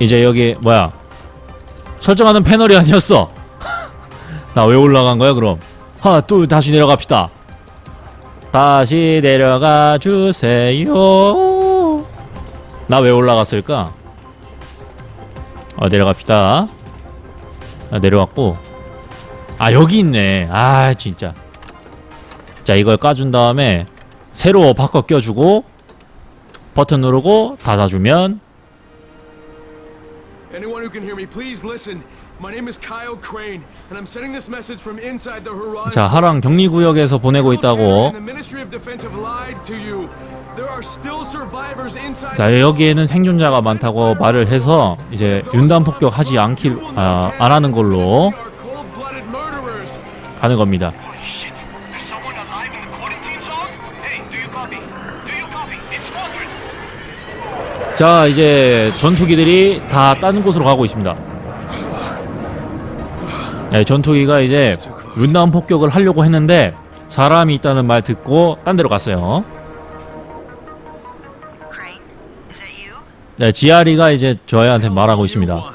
이제 여기 뭐야? 설정하는 패널이 아니었어. 나 왜 올라간 거야 그럼? 둘 다시 내려갑시다. 다시 내려가 주세요. 나 왜 올라갔을까? 어 내려갑시다. 아, 내려왔고. 아 여기 있네. 아 진짜. 자 이걸 까준 다음에 새로 바꿔 껴주고 버튼 누르고 닫아주면 Anyone who can hear me, please listen. My name is Kyle Crane, and I'm sending this message from inside the Horizon. 자 하랑 격리 구역에서 보내고 있다고 the Ministry of Defense have lied to you. There are still survivors inside. 자 여기에는 생존자가 많다고 말을 해서 이제 윤단 폭격 하지 않길 아, 안 하는 걸로. 가는 겁니다. 자 이제 전투기들이 다 다른 곳으로 가고 있습니다. 네, 전투기가 이제 윤단 폭격을 하려고 했는데 사람이 있다는 말 듣고 딴 데로 갔어요. 네, 지아리가 이제 저희한테 말하고 있습니다. Oh?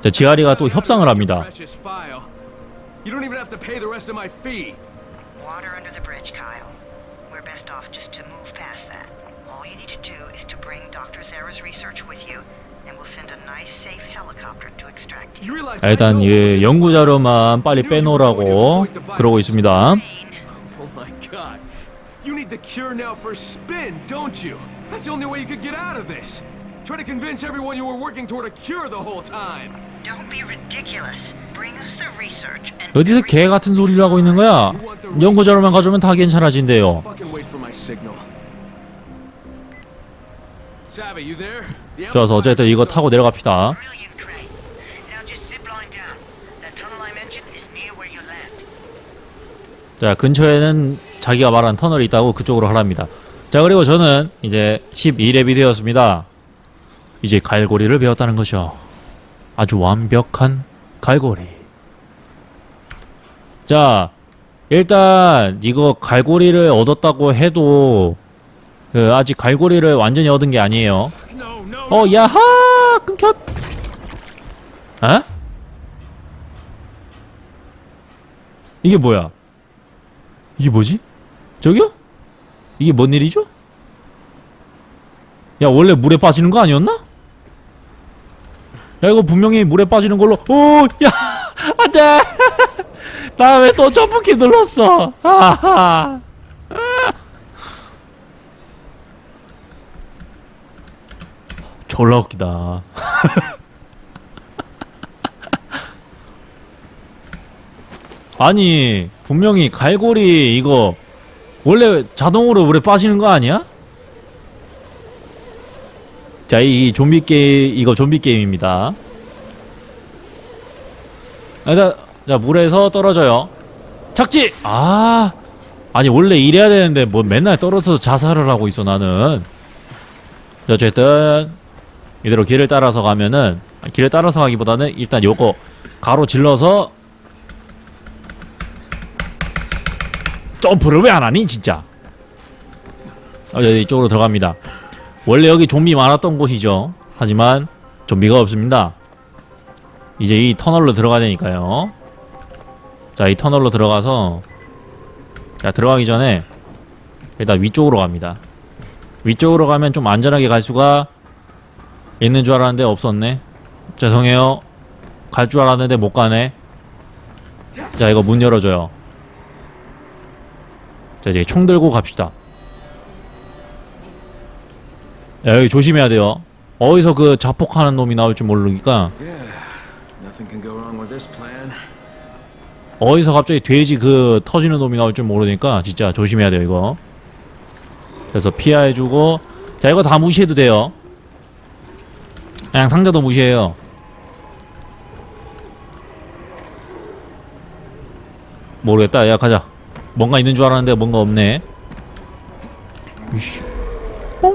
자, 지아리가 또 협상을 합니다. Water under the bridge, Kyle. We're best off just to move past that. All you need to do is to bring Dr. Zara's research with you, and we'll send a nice, safe helicopter to extract you. You realize 자, I 일단 know 이 what 연구 자료만 빨리 빼놓으라고 그러고 있습니다. Crane, Oh my god. You need the cure now for spin, don't you? That's the only way you could get out of this. Try to convince everyone you were working toward a cure the whole time. don't be ridiculous. 어디서 개 같은 소리를 하고 있는 거야? 연구 자료만 가져오면 다 괜찮아진대요. 좋아서 어쨌든 이거 타고 내려갑시다. 자 근처에는 자기가 말한 터널이 있다고 그쪽으로 하랍니다. 자 그리고 저는 이제 12렙이 되었습니다. 이제 갈고리를 배웠다는 거죠. 아주 완벽한 갈고리. 자 일단 이거 갈고리를 얻었다고 해도 그 아직 갈고리를 완전히 얻은 게 아니에요. 어 야하 끊겼. 어? 이게 뭐야? 이게 뭐지? 저기요? 이게 뭔 일이죠? 야 원래 물에 빠지는 거 아니었나? 야 이거 분명히 물에 빠지는 걸로. 오야 안돼. 나 왜 또 점프키 눌렀어? 아하. 졸라 웃기다. 아니 분명히 갈고리 이거 원래 자동으로 물에 빠지는 거 아니야? 자, 이 좀비 게임 이거 좀비 게임입니다. 아, 자, 자 물에서 떨어져요. 착지. 아, 아니 원래 이래야 되는데 뭐 맨날 떨어져서 자살을 하고 있어 나는. 자, 어쨌든 이대로 길을 따라서 가면은 아, 길을 따라서 가기보다는 일단 요거 가로 질러서 점프를 왜 안 하니 진짜 어, 여기 이쪽으로 들어갑니다 원래 여기 좀비 많았던 곳이죠. 하지만 좀비가 없습니다. 이제 이 터널로 들어가야 되니까요. 자 이 터널로 들어가서 자 들어가기 전에 일단 위쪽으로 갑니다. 위쪽으로 가면 좀 안전하게 갈 수가 있는 줄 알았는데 없었네. 죄송해요. 갈 줄 알았는데 못 가네. 자 이거 문 열어줘요. 자 이제 총 들고 갑시다 야, 여기 조심해야 돼요. 어디서 그 자폭하는 놈이 나올지 모르니까. 어디서 갑자기 돼지 그 터지는 놈이 나올 줄 모르니까 진짜 조심해야 돼요 이거. 그래서 피해주고 자 이거 다 무시해도 돼요. 그냥 상자도 무시해요. 모르겠다. 야 가자. 뭔가 있는 줄 알았는데 뭔가 없네. 이씨. 뽕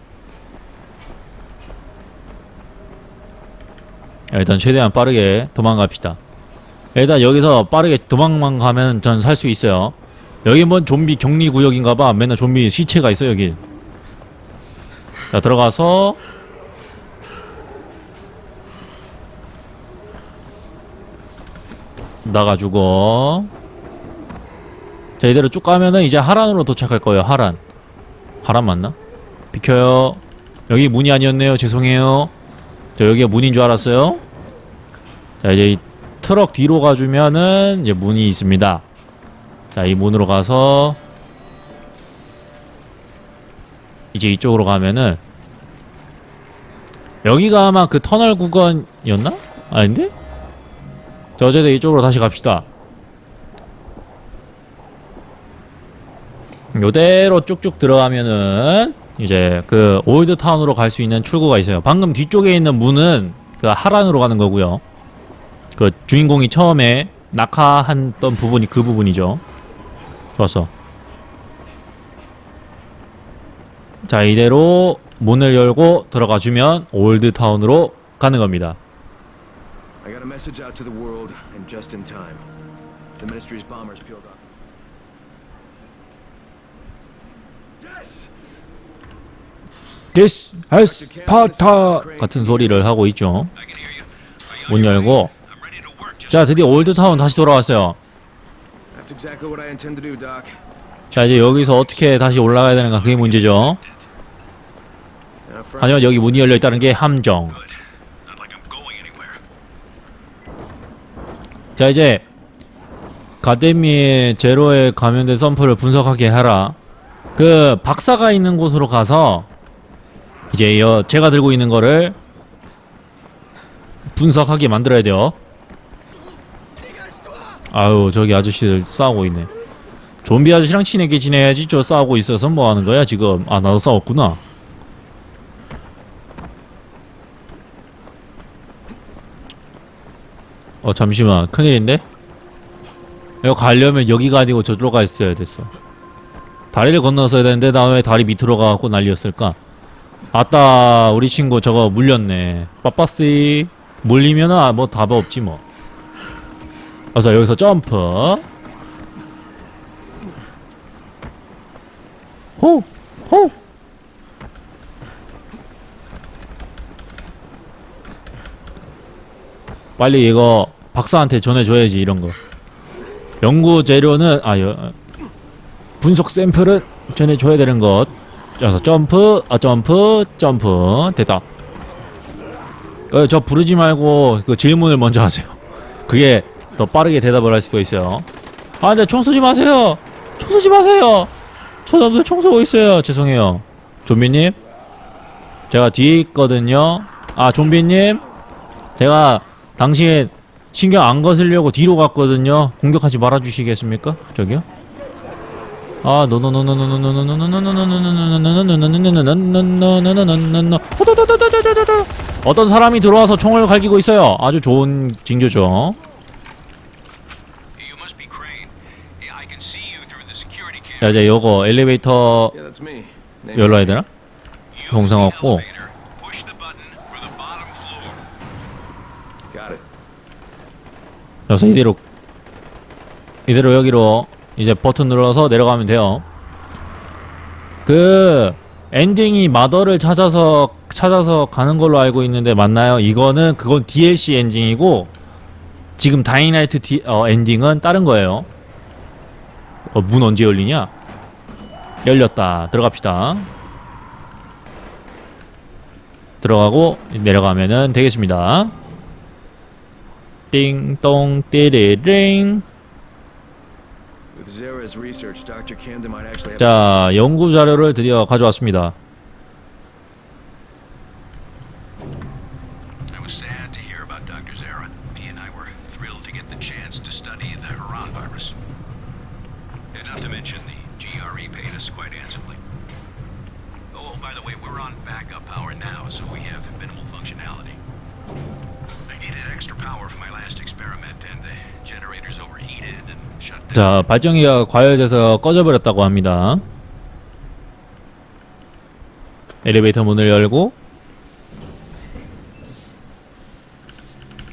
일단 최대한 빠르게 도망갑시다. 일단 여기서 빠르게 도망만 가면 전 살 수 있어요. 여기 뭔 좀비 격리 구역인가봐. 맨날 좀비 시체가 있어 여기. 자 들어가서. 나가주고. 자 이대로 쭉 가면은 이제 하란으로 도착할 거예요 하란. 하란 맞나? 비켜요. 여기 문이 아니었네요. 죄송해요 저 여기가 문인 줄 알았어요 자 이제 이 트럭 뒤로 가주면은 이제 문이 있습니다 자 이 문으로 가서 이제 이쪽으로 가면은 여기가 아마 그 터널 구간이었나? 아닌데? 자 어쨌든 이쪽으로 다시 갑시다 요대로 쭉쭉 들어가면은 이제 그 올드 타운으로 갈 수 있는 출구가 있어요. 방금 뒤쪽에 있는 문은 그 하란으로 가는 거고요. 그 주인공이 처음에 낙하했던 부분이 그 부분이죠. 좋았어. 자 이대로 문을 열고 들어가 주면 올드 타운으로 가는 겁니다. I got a message out to the world, and just in time. The Ministry's bombers peeled off. This has Sparta 같은 소리를 하고 있죠. 문 열고 자 드디어 올드 타운 다시 돌아왔어요. 자 이제 여기서 어떻게 다시 올라가야 되는가 그게 문제죠 하지만 여기 문이 열려 있다는 게 함정. 자 이제 가데미 제로에 감염된 샘플을 분석하게 하라 그 박사가 있는 곳으로 가서 이제 여 제가 들고 있는 거를 분석하게 만들어야 돼요. 아유 저기 아저씨들 싸우고 있네. 좀비 아저씨랑 친하게 지내야지 저 싸우고 있어서 뭐 하는 거야 지금? 아 나도 싸웠구나. 어 잠시만. 큰일인데? 이거 가려면 여기가 아니고 저쪽으로 가 있어야 됐어. 다리를 건너서야 되는데 나 왜 다리 밑으로 가갖고 난리였을까 아따 우리 친구 저거 물렸네. 빠빠씨. 물리면은 아, 뭐 답 없지 뭐. 그래서 여기서 점프. 호! 호! 빨리 이거 박사한테 전해줘야지 이런 거. 연구 재료는 아 여, 분석 샘플은 전해줘야 되는 것 그래서 점프 아 점프 점프. 됐다. 어, 저 부르지 말고 그 질문을 먼저 하세요. 그게 더 빠르게 대답을 할 수가 있어요. 아 근데 총 쏘지 마세요. 총 쏘지 마세요. 저놈들 총 쏘고 있어요. 죄송해요. 좀비님. 제가 뒤에 있거든요. 아 좀비님. 제가 당신 신경 안 거슬려고 뒤로 갔거든요. 공격하지 말아 주시겠습니까? 저기요. 아, 여기로 이제 버튼 눌러서 내려가면 돼요. 그 엔딩이 마더를 찾아서 찾아서 가는 걸로 알고 있는데 맞나요? 이거는 그건 DLC 엔딩이고 지금 다이나이트 디, 어, 엔딩은 다른 거예요. 어, 문 언제 열리냐? 열렸다. 들어갑시다. 들어가고 내려가면은 되겠습니다. 띵동 띠리링 자 연구 자료를 드디어 가져왔습니다 I was sad to hear about Dr. Zara. He and I were thrilled to get the chance to study the Haran virus. And not to mention the GRE paid us quite handsomely. Oh, by the way, we're on backup power now, so we have minimal functionality. 자 발전기가 과열돼서 꺼져버렸다고 합니다. 엘리베이터 문을 열고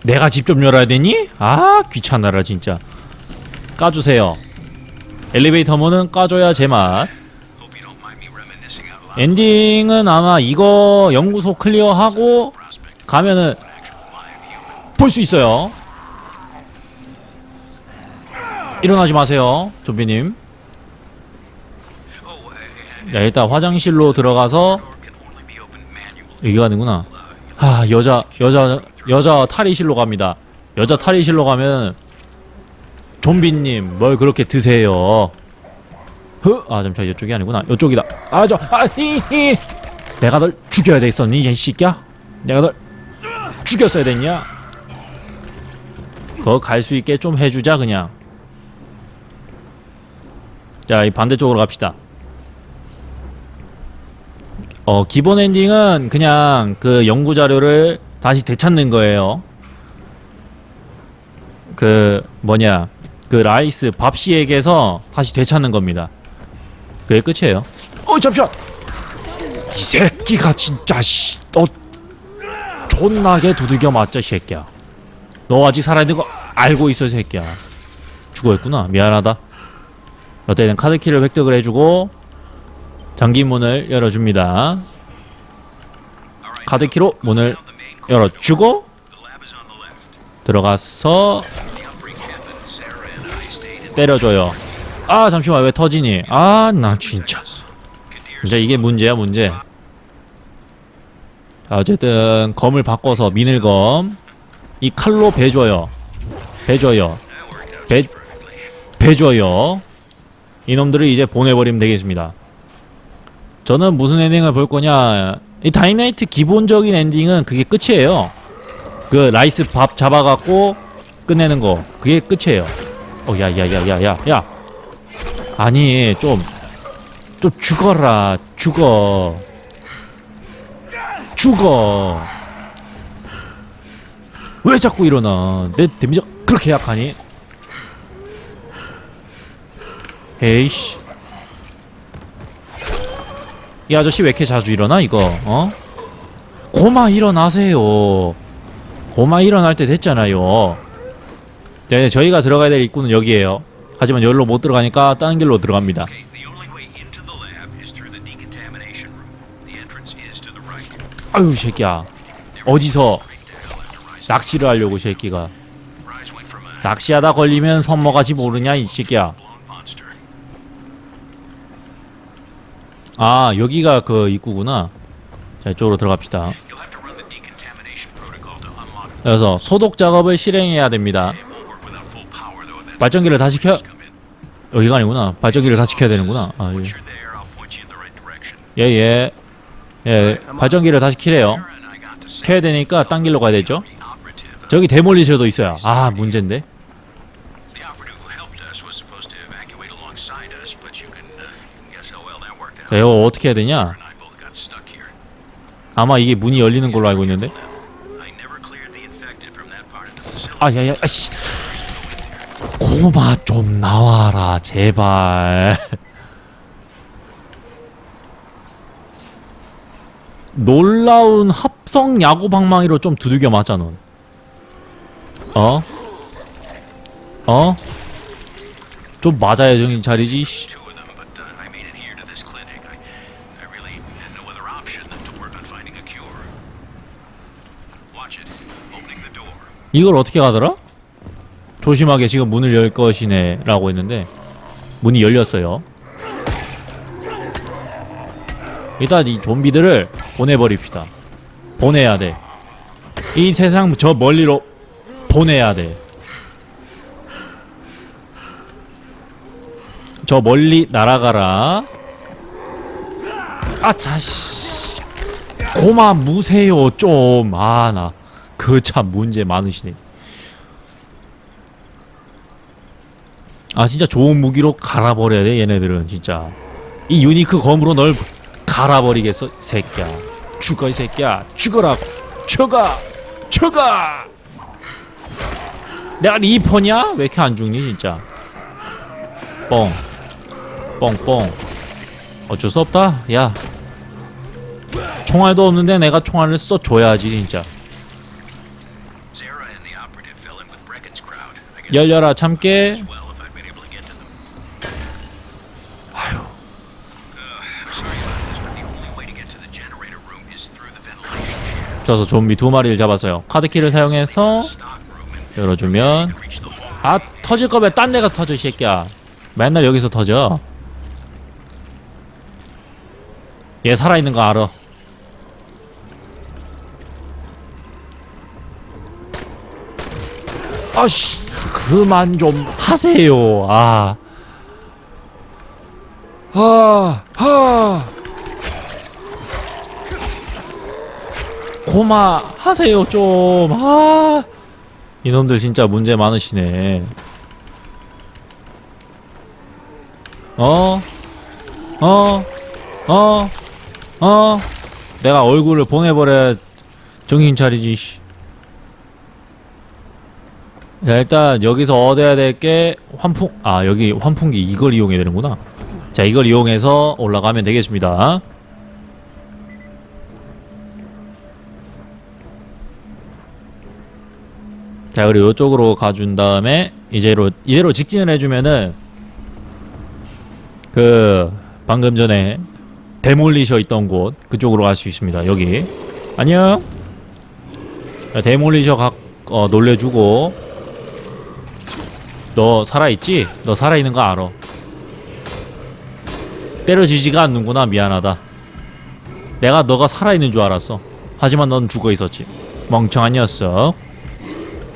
내가 직접 열어야 되니? 아 귀찮아라 진짜 까주세요. 엘리베이터 문은 까줘야 제맛. 엔딩은 아마 이거 연구소 클리어하고 가면은 볼 수 있어요. 일어나지 마세요, 좀비님. And 자, 일단 화장실로 들어가서. 여기 가는구나. 아, 여자 여자 여자 탈의실로 갑니다. 여자 탈의실로 가면 좀비님 뭘 그렇게 드세요? 흐? 아 잠시만 이쪽이 아니구나. 이쪽이다. 아저 아히히 내가 널 죽여야 되겠었니 이 새끼야? 내가 널 죽였어야 됐냐? 그거 갈 수 있게 좀 해주자 그냥. 자, 이 반대쪽으로 갑시다. 어, 기본 엔딩은 그냥 그 연구 자료를 다시 되찾는 거예요. 그 뭐냐 그 라이스 밥씨에게서 다시 되찾는 겁니다. 그게 끝이에요. 어 잠시만 이 새끼가 진짜 씨너 존나게 두들겨 맞자 이 새끼야. 너 아직 살아있는 거 알고 있어 이 새끼야. 죽어있구나 미안하다. 어쨌든 카드키를 획득을 해주고 잠긴문을 열어줍니다. 카드키로 문을 열어주고. 들어가서 때려줘요. 아 잠시만 왜 터지니? 아 나 진짜 진짜 이게 문제야 문제. 자, 어쨌든 검을 바꿔서 미늘검 이 칼로 베줘요. 베줘요. 배 베줘요. 이놈들을 이제 보내버리면 되겠습니다. 저는 무슨 엔딩을 볼 거냐? 이 다이나이트 기본적인 엔딩은 그게 끝이에요. 그 라이스 밥 잡아갖고 끝내는 거 그게 끝이에요. 어, 야, 야, 야, 야, 야, 야. 아니, 좀, 좀 죽어라, 죽어, 죽어. 왜 자꾸 일어나? 내 데미지가 그렇게 약하니? 에이씨. 이 아저씨 왜 이렇게 자주 일어나 이거? 어? 고마 일어나세요. 고마 일어날 때 됐잖아요. 네, 저희가 들어가야 될 입구는 여기에요. 하지만 여기로 못 들어가니까 다른 길로 들어갑니다. 아유, 이 새끼야. 어디서. 낚시를 하려고 이 새끼가. Rise went from a 낚시하다 걸리면 선먹하지 모르냐 이 새끼야. 아, 여기가 그 입구구나. 자, 이쪽으로 들어갑시다. 그래서 소독 작업을 실행해야 됩니다. 발전기를 다시 켜. 여기가 아니구나. 발전기를 다시 켜야 되는구나. 아, 예. 예, 예. 예, 발전기를 다시 키래요. 켜야 되니까 딴 길로 가야 되죠. 저기 데몰리셔도 있어요. 아, 문제인데. Uh. 자, 이거 어떻게 해야 되냐? 아마 이게 문이 열리는 걸로 알고 있는데. 아, 야, 야, 아씨. 고마 좀 나와라, 제발. 놀라운 합성 야구 방망이로 좀 두들겨 맞자, 넌. 어? 어? 좀 맞아야 정신 차리지, 씨. Uh. 이걸 어떻게 가더라? 조심하게 지금 문을 열 것이네 라고 했는데 문이 열렸어요 일단 이 좀비들을 보내버립시다 보내야 돼이 세상 저 멀리로 보내야 돼 저 멀리 날아가라. 아차씨. 고마 무세요 좀 아 나. 그 참 문제 많으시네. 아 진짜 좋은 무기로 갈아버려야 돼 얘네들은 진짜. 이 유니크 검으로 널 갈아버리겠어 이 새끼야. 죽어 이 새끼야. 죽어라 죽어! 죽어 내가 리퍼냐? 왜 이렇게 안 죽니 진짜 뻥 뻥뻥 어쩔 수 없다 야 총알도 없는데 내가 총알을 써줘야지 진짜 열려라 참깨. Uh, shaft. 저서 좀비 두 마리를 잡았어요 카드키를 사용해서 열어주면. 아 터질 거면 딴 데가 터져 이 새끼야 맨날 여기서 터져 얘 살아있는 거 알아 아씨 그만 좀 하세요 아 아, 아. 고마 하세요 좀. 아. 이놈들 진짜 문제 많으시네. 어? 어? 어? 어? 내가 얼굴을 보내버려 정신 차리지. 씨. 자 일단 여기서 얻어야 될 게 환풍 아 여기 환풍기 이걸 이용해야 되는구나. 자 이걸 이용해서 올라가면 되겠습니다. 자 그리고 이쪽으로 가준 다음에 이제로 이대로 직진을 해주면은 그 방금 전에 데몰리셔 있던 곳 그쪽으로 갈 수 있습니다. 여기. 안녕. 자, 데몰리셔 각 어, 놀래주고. 너 살아있지? 너 살아있는 거 알아? 때려지지가 않는구나. 미안하다. 내가 너가 살아있는 줄 알았어. 하지만 넌 죽어있었지. 멍청한 녀석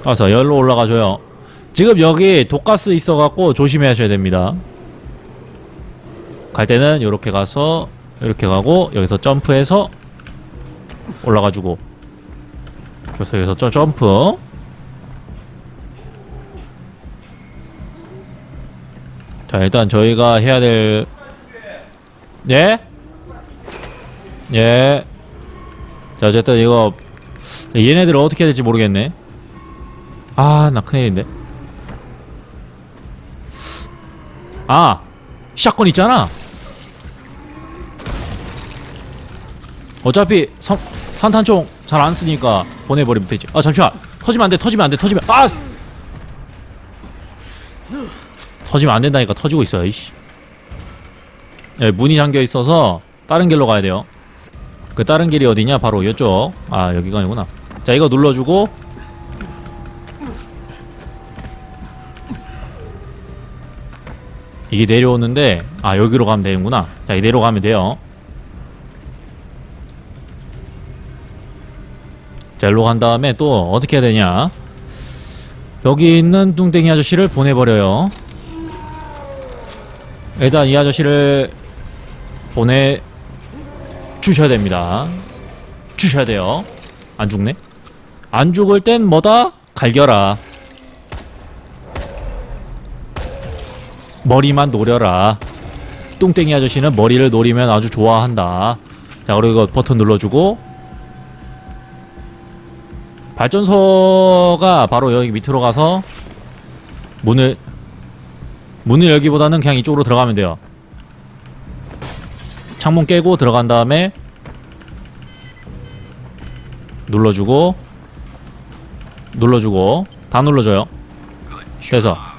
가서 열로 올라가줘요. 지금 여기 독가스 있어갖고 조심하셔야 됩니다. 갈 때는 이렇게 가서 이렇게 가고 여기서 점프해서 올라가주고 그래서 여기서 저 점프 자 일단 저희가 해야 될 예? 예. 자 어쨌든 이거 얘네들 어떻게 해야 될지 모르겠네. 아, 나 큰일인데. 아, 샷건 있잖아. 어차피 성, 산탄총 잘 안 쓰니까 보내버리면 되지. 아, 잠시만. 터지면 안 돼, 터지면 안 돼, 터지면. 아! 터지면 안 된다니까 터지고 있어요, 이씨. 예, 문이 잠겨 있어서 다른 길로 가야 돼요. 그 다른 길이 어디냐? 바로 이쪽. 아, 여기가 아니구나. 자, 이거 눌러주고 이게 내려오는데 아 여기로 가면 되는구나. 자 이대로 가면 돼요. 자 일로 간 다음에 또 어떻게 해야 되냐? 여기 있는 뚱땡이 아저씨를 보내버려요. 일단 이 아저씨를 보내 주셔야 됩니다. 주셔야 돼요. 안 죽네? 안 죽을 땐 뭐다? 갈겨라 머리만 노려라. 뚱땡이 아저씨는 머리를 노리면 아주 좋아한다. 자, 그리고 버튼 눌러주고 발전소가 바로 여기 밑으로 가서 문을 문을 열기보다는 그냥 이쪽으로 들어가면 돼요. 창문 깨고 들어간 다음에 눌러주고 눌러주고 다 눌러줘요. 돼서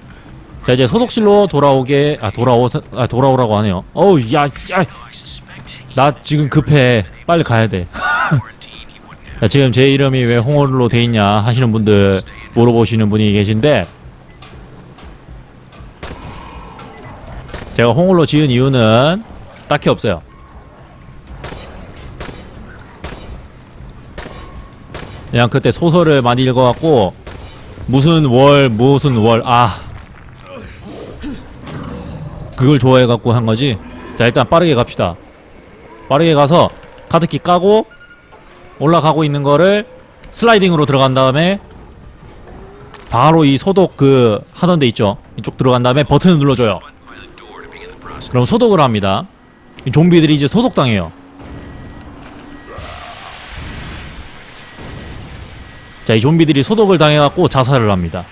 자 이제 소독실로 돌아오게 아 돌아오 아 돌아오라고 하네요. 어우 야, 야, 나 지금 급해. 빨리 가야 돼. 자, 지금 제 이름이 왜 홍어로 돼 있냐 하시는 분들 물어보시는 분이 계신데 제가 홍어로 지은 이유는 딱히 없어요. 그냥 그때 소설을 많이 읽어갖고 무슨 월 무슨 월 아 그걸 좋아해갖고 한 거지. 자 일단 빠르게 갑시다. 빠르게 가서 카드키 까고 올라가고 있는 거를 슬라이딩으로 들어간 다음에 바로 이 소독 그 하던 데 있죠. 이쪽 들어간 다음에 버튼을 눌러줘요. 그럼 소독을 합니다. 이 좀비들이 이제 소독당해요. 자, 이 좀비들이 소독을 당해갖고 자살을 합니다.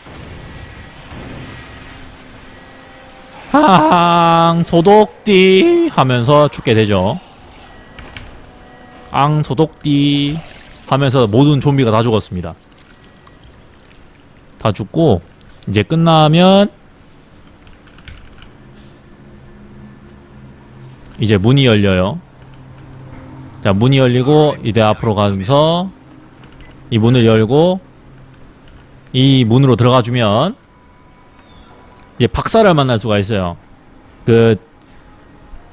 앙 소독띠 하면서 죽게 되죠. 앙 소독띠 하면서 모든 좀비가 다 죽었습니다. 다 죽고 이제 끝나면 이제 문이 열려요. 자 문이 열리고 이제 앞으로 가면서 이 문을 열고 이 문으로 들어가 주면 이제 박사를 만날 수가 있어요. 그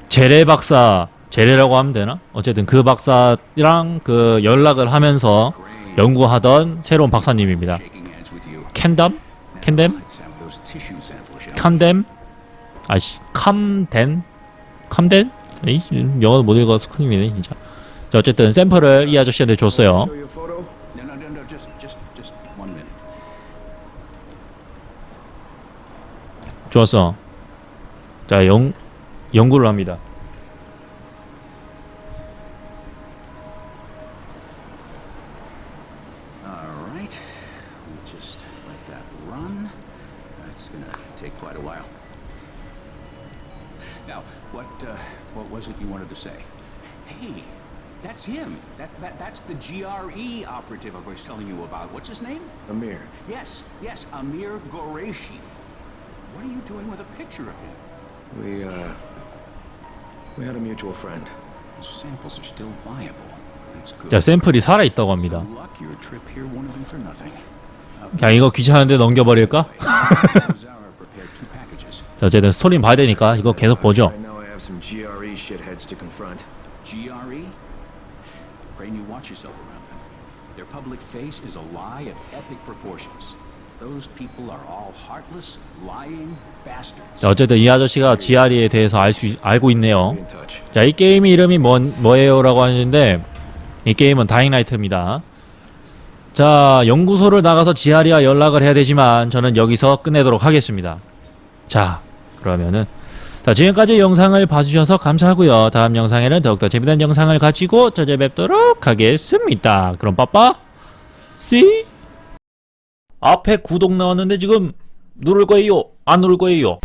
제레 박사, 제레라고 하면 되나? 어쨌든 그 박사랑 그 연락을 하면서 연구하던 새로운 박사님입니다. 캔담? 캔댐? 캄댐? 아씨, 캄덴? 캄덴? 에이, 영어 못 읽어서 큰일이네, 진짜. 자, 어쨌든 샘플을 이 아저씨한테 줬어요. 좋았어. 자, 연, 연구를 합니다. All right. We'll just let that run. That's gonna take quite a while. Now, what, uh, what was it you wanted to say? Hey, that's him. That, that, that's the GRE operative I was telling you about. What's his name? Amir. Yes, yes, Amir Goreshi. What are you doing with a picture of him? We, uh. We had a mutual friend. Those samples are still viable. That's good. 자, 샘플이 살아 있다고 합니다. Some luck your trip here won't have been for nothing. 야, 이거 귀찮은데 넘겨버릴까? Zara prepared two packages. 자, 어쨌든 스토리는 봐야 되니까 이거 계속 보죠. I know I have some GRE shitheads to confront. GRE? Pray you watch yourself around them. Their public face is a lie of epic proportions. 어쨌든 이 아저씨가 GRE에 대해서 알 수, 알고 있네요. 자, 이 게임의 이름이 뭔, 뭐예요라고 하는데 이 게임은 다잉라이트입니다. 자, 연구소를 나가서 지아리와 연락을 해야 되지만 저는 여기서 끝내도록 하겠습니다. 자, 그러면은 자, 지금까지 영상을 봐주셔서 감사하고요. 다음 영상에는 더욱더 재미난 영상을 가지고 찾아뵙도록 하겠습니다. 그럼 빠빠, see. 앞에 구독 나왔는데 지금 누를 거예요? 안 누를 거예요?